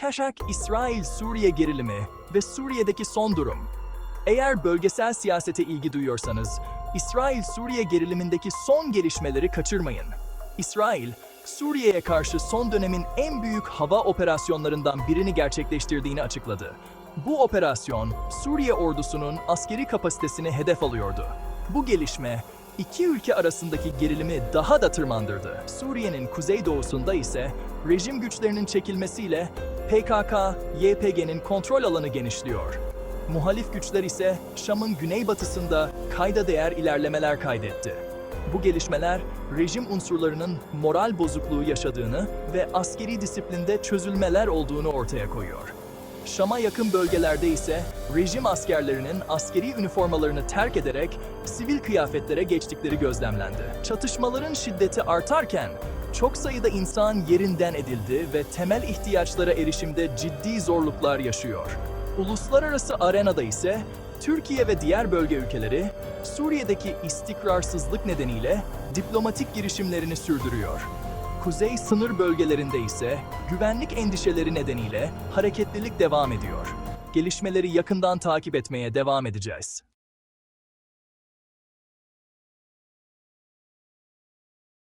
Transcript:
Kaşak, İsrail-Suriye gerilimi ve Suriye'deki son durum. Eğer bölgesel siyasete ilgi duyuyorsanız, İsrail-Suriye gerilimindeki son gelişmeleri kaçırmayın. İsrail, Suriye'ye karşı son dönemin en büyük hava operasyonlarından birini gerçekleştirdiğini açıkladı. Bu operasyon, Suriye ordusunun askeri kapasitesini hedef alıyordu. Bu gelişme, iki ülke arasındaki gerilimi daha da tırmandırdı. Suriye'nin kuzeydoğusunda ise rejim güçlerinin çekilmesiyle PKK, YPG'nin kontrol alanı genişliyor. Muhalif güçler ise Şam'ın güneybatısında kayda değer ilerlemeler kaydetti. Bu gelişmeler rejim unsurlarının moral bozukluğu yaşadığını ve askeri disiplinde çözülmeler olduğunu ortaya koyuyor. Şam'a yakın bölgelerde ise rejim askerlerinin askeri üniformalarını terk ederek sivil kıyafetlere geçtikleri gözlemlendi. Çatışmaların şiddeti artarken çok sayıda insan yerinden edildi ve temel ihtiyaçlara erişimde ciddi zorluklar yaşıyor. Uluslararası arenada ise Türkiye ve diğer bölge ülkeleri Suriye'deki istikrarsızlık nedeniyle diplomatik girişimlerini sürdürüyor. Kuzey sınır bölgelerinde ise güvenlik endişeleri nedeniyle hareketlilik devam ediyor. Gelişmeleri yakından takip etmeye devam edeceğiz.